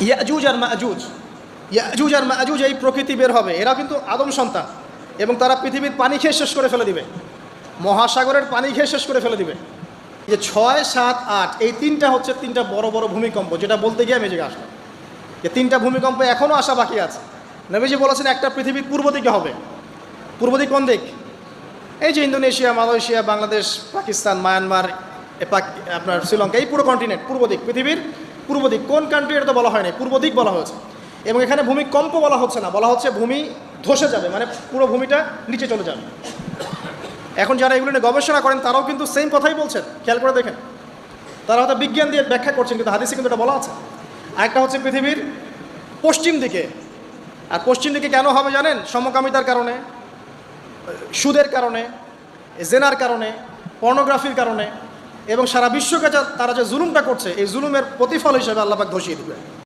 ইয়াজুজ আর মাজুজ। ইয়াজুজ আর মাজুজ এই প্রকৃতি বের হবে। এরা কিন্তু আদম সন্তান এবং তারা পৃথিবীর পানি খেয়ে শেষ করে ফেলে দিবে। মহাসাগরের পানি খেয়ে শেষ করে ফেলে দিবে। যে ছয়, সাত, আট, এই তিনটা হচ্ছে তিনটা বড় বড় ভূমিকম্প, যেটা বলতে গিয়ে আমি যে আসলাম। যে তিনটা ভূমিকম্প এখনও আসা বাকি আছে। নবীজি বলেছেন, একটা পৃথিবীর পূর্ব দিকে হবে। পূর্ব দিক কোন দিক? এই যে Indonesia, Malaysia, Bangladesh, Pakistan, Myanmar আপনার শ্রীলঙ্কা, এই পুরো কন্টিনেন্ট পূর্ব দিক, পৃথিবীর পূর্ব দিক কোন কান্ট্রি এটা তো বলা হয়নি পূর্ব দিক বলা হয়েছে। এবং এখানে ভূমিকম্প বলা হচ্ছে না, বলা হচ্ছে ভূমি ধসে যাবে মানে পুরো ভূমিটা নিচে চলে যাবে। এখন যারা এগুলো নিয়ে গবেষণা করেন, তারাও কিন্তু সেম কথাই বলছেন, খেয়াল করে দেখেন। তারা হয়তো বিজ্ঞান দিয়ে ব্যাখ্যা করছেন, কিন্তু হাদিসে কিন্তু এটা বলা আছে। আরেকটা হচ্ছে পৃথিবীর পশ্চিম দিকে। আর পশ্চিম দিকে কেন হবে জানেন? সমকামিতার কারণে, সুদের কারণে, জেনার কারণে পর্নোগ্রাফির কারণে। এবং সারা বিশ্বকে তারা যে জুলুমটা করছে এই জুলুমের প্রতিফল হিসেবে আল্লাপাক ধসিয়ে দিবে